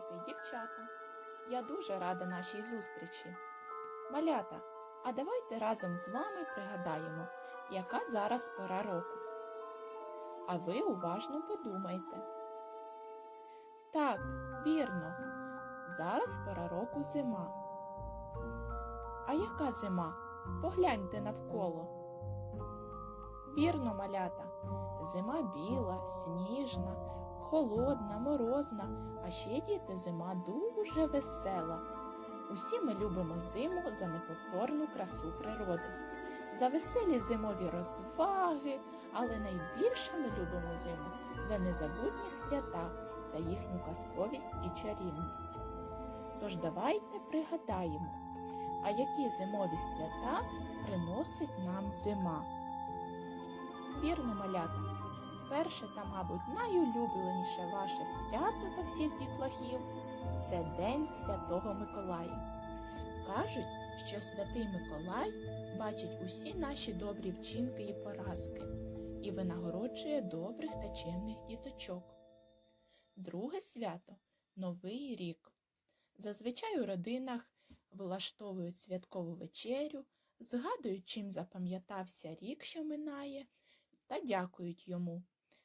хлопчики й дівчата. Я дуже рада нашій зустрічі. Малята, а давайте разом з вами пригадаємо, яка зараз пора року. А ви уважно подумайте. Так, вірно, зараз пора року зима. А яка зима? Погляньте навколо. Вірно, малята, зима біла, сніжна, холодна, морозна, а ще діти зима дуже весела. Усі ми любимо зиму за неповторну красу природи, за веселі зимові розваги, але найбільше ми любимо зиму за незабутні свята та їхню казковість і чарівність. Тож давайте пригадаємо, а які зимові свята приносить нам зима. Вірно, малята, перше та, мабуть, найулюбленіше ваше свято та всіх дітлахів це День Святого Миколая. Кажуть, що святий Миколай бачить усі наші добрі вчинки і поразки і винагороджує добрих та чемних діточок. Друге свято Новий рік. Зазвичай у родинах влаштовують святкову вечерю, згадують, чим запам'ятався рік, що минає, та дякують йому.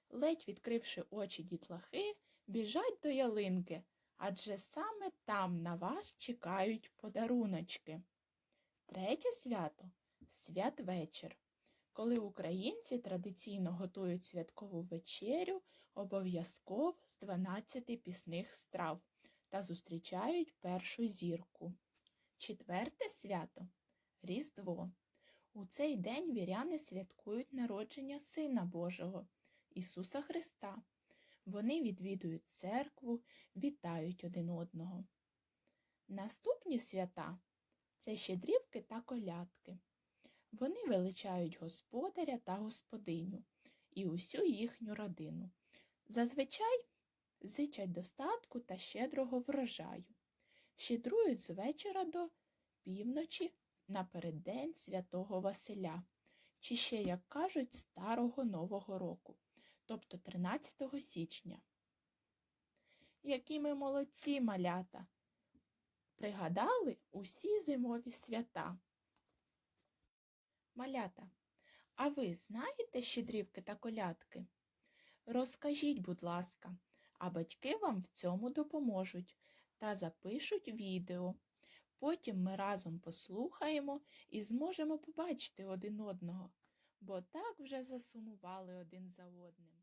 Ледь відкривши очі дітлахи, біжать до ялинки, адже саме там на вас чекають подаруночки. Третє свято святвечір. Коли українці традиційно готують святкову вечерю, обов'язково з 12 пісних страв та зустрічають першу зірку. Четверте свято Різдво. У цей день віряни святкують народження Сина Божого, Ісуса Христа. Вони відвідують церкву, вітають один одного. Наступні свята це щедрівки та колядки. Вони величають господаря та господиню і усю їхню родину. Зазвичай зичать достатку та щедрого врожаю, щедрують з вечора до півночі напереддень святого Василя, чи ще, як кажуть, Старого Нового року, тобто 13 січня. Які ми молодці малята! Пригадали усі зимові свята. Малята, а ви знаєте щедрівки та колядки? Розкажіть, будь ласка, а батьки вам в цьому допоможуть та запишуть відео. Потім ми разом послухаємо і зможемо побачити один одного, бо так вже засумували один за одним.